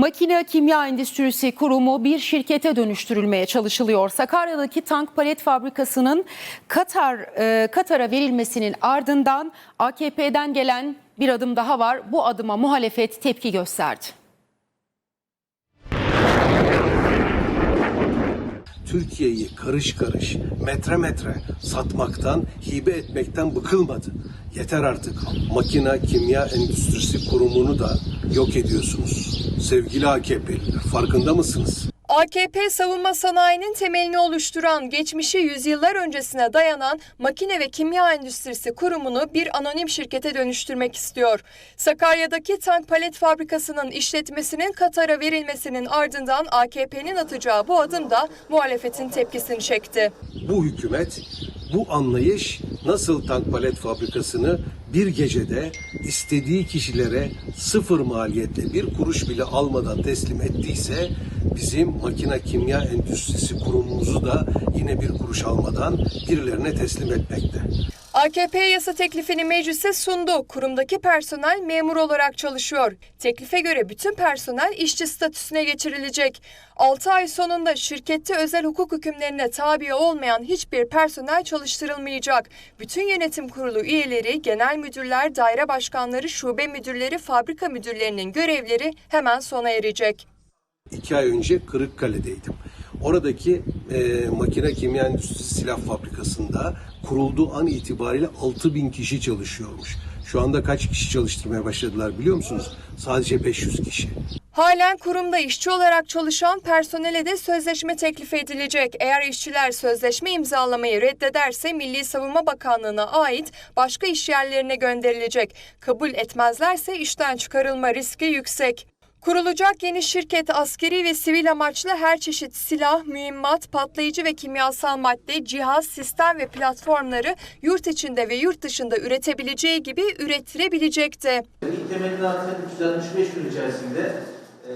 Makine Kimya Endüstrisi Kurumu bir şirkete dönüştürülmeye çalışılıyor. Sakarya'daki tank palet fabrikasının Katar e, Katar'a verilmesinin ardından AKP'den gelen bir adım daha var. Bu adıma muhalefet tepki gösterdi. Türkiye'yi karış karış, metre metre satmaktan, hibe etmekten bıkılmadı. Yeter artık. Makina Kimya Endüstrisi Kurumu'nu da yok ediyorsunuz. Sevgili AKP'liler farkında mısınız? AKP savunma sanayinin temelini oluşturan, geçmişi yüzyıllar öncesine dayanan Makine ve Kimya Endüstrisi Kurumu'nu bir anonim şirkete dönüştürmek istiyor. Sakarya'daki tank palet fabrikasının işletmesinin Katar'a verilmesinin ardından AKP'nin atacağı bu adım da muhalefetin tepkisini çekti. Bu hükümet, bu anlayış nasıl tank palet fabrikasını bir gecede istediği kişilere sıfır maliyetle bir kuruş bile almadan teslim ettiyse bizim makine kimya endüstrisi kurumumuzu da yine bir kuruş almadan birilerine teslim etmekte. AKP yasa teklifini meclise sundu. Kurumdaki personel memur olarak çalışıyor. Teklife göre bütün personel işçi statüsüne geçirilecek. 6 ay sonunda şirkette özel hukuk hükümlerine tabi olmayan hiçbir personel çalıştırılmayacak. Bütün yönetim kurulu üyeleri, genel müdürler, daire başkanları, şube müdürleri, fabrika müdürlerinin görevleri hemen sona erecek. İki ay önce Kırıkkale'deydim. Oradaki e, makine kimya endüstrisi silah fabrikasında kurulduğu an itibariyle 6 bin kişi çalışıyormuş. Şu anda kaç kişi çalıştırmaya başladılar biliyor musunuz? Sadece 500 kişi. Halen kurumda işçi olarak çalışan personele de sözleşme teklif edilecek. Eğer işçiler sözleşme imzalamayı reddederse Milli Savunma Bakanlığı'na ait başka iş yerlerine gönderilecek. Kabul etmezlerse işten çıkarılma riski yüksek. Kurulacak yeni şirket askeri ve sivil amaçlı her çeşit silah, mühimmat, patlayıcı ve kimyasal madde, cihaz, sistem ve platformları yurt içinde ve yurt dışında üretebileceği gibi ürettirebilecekti. İlk teminatı 365 gün içerisinde e,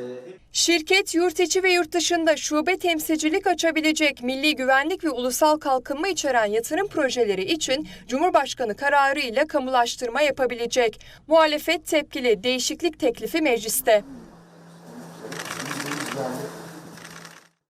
Şirket yurt içi ve yurt dışında şube temsilcilik açabilecek milli güvenlik ve ulusal kalkınma içeren yatırım projeleri için Cumhurbaşkanı kararı ile kamulaştırma yapabilecek. Muhalefet tepkili değişiklik teklifi mecliste. Obrigado.